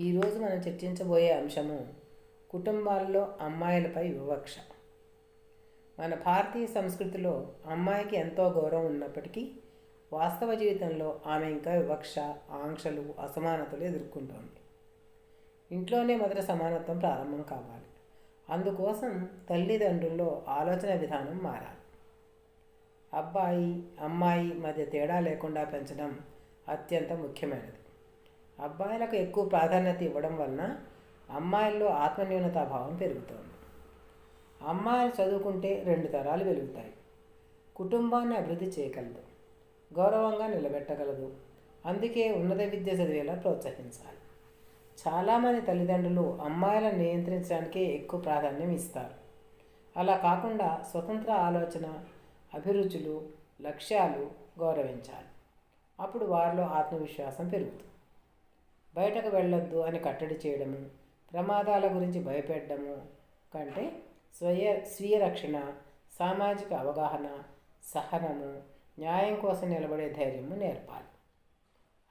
ఈరోజు మనం చర్చించబోయే అంశము కుటుంబాల్లో అమ్మాయిలపై వివక్ష. మన భారతీయ సంస్కృతిలో అమ్మాయికి ఎంతో గౌరవం ఉన్నప్పటికీ వాస్తవ జీవితంలో ఆమె ఇంకా వివక్ష ఆంక్షలు అసమానతలు ఎదుర్కొంటోంది. ఇంట్లోనే మొదట సమానత్వం ప్రారంభం కావాలి. అందుకోసం తల్లిదండ్రుల్లో ఆలోచన విధానం మారాలి. అబ్బాయి అమ్మాయి మధ్య తేడా లేకుండా పెంచడం అత్యంత ముఖ్యమైనది. అబ్బాయిలకు ఎక్కువ ప్రాధాన్యత ఇవ్వడం వలన అమ్మాయిల్లో ఆత్మన్యూనతాభావం పెరుగుతోంది. అమ్మాయిలు చదువుకుంటే రెండు తరాలు వెలుగుతాయి. కుటుంబాన్ని అభివృద్ధి చేయగలదు. గౌరవంగా నిలబెట్టగలదు. అందుకే ఉన్నత విద్య చదివేలా ప్రోత్సహించాలి. చాలామంది తల్లిదండ్రులు అమ్మాయిలను నియంత్రించడానికే ఎక్కువ ప్రాధాన్యం ఇస్తారు. అలా కాకుండా స్వతంత్ర ఆలోచన అభిరుచులు లక్ష్యాలు గౌరవించాలి. అప్పుడు వారిలో ఆత్మవిశ్వాసం పెరుగుతుంది. బయటకు వెళ్ళొద్దు అని కట్టడి చేయడము ప్రమాదాల గురించి భయపెట్టడము కంటే స్వయ స్వీయ రక్షణ సామాజిక అవగాహన సహనము న్యాయం కోసం నిలబడే ధైర్యము నేర్పాలి.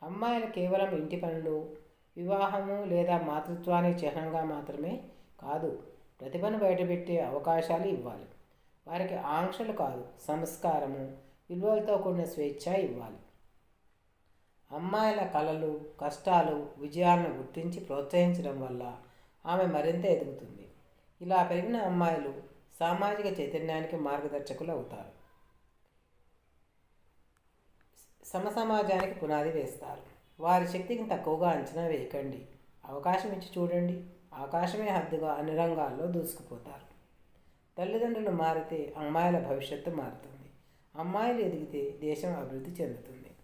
అమ్మాయిలు కేవలం ఇంటి పనులు వివాహము లేదా మాతృత్వానికి చిహ్నంగా మాత్రమే కాదు ప్రతిభను బయటపెట్టే అవకాశాలు ఇవ్వాలి. వారికి ఆంక్షలు కాదు సంస్కారము విలువలతో కూడిన స్వేచ్ఛ ఇవ్వాలి. అమ్మాయిల కళలు కష్టాలు విజయాలను గుర్తించి ప్రోత్సహించడం వల్ల ఆమె మరింత ఎదుగుతుంది. ఇలా పెరిగిన అమ్మాయిలు సామాజిక చైతన్యానికి మార్గదర్శకులు అవుతారు. సమసమాజానికి పునాది వేస్తారు. వారి శక్తికి తక్కువగా అంచనా వేయకండి. అవకాశం ఇచ్చి చూడండి. ఆకాశమే హద్దుగా అన్ని రంగాల్లో దూసుకుపోతారు. తల్లిదండ్రులు మారితే అమ్మాయిల భవిష్యత్తు మారుతుంది. అమ్మాయిలు ఎదిగితే దేశం అభివృద్ధి చెందుతుంది.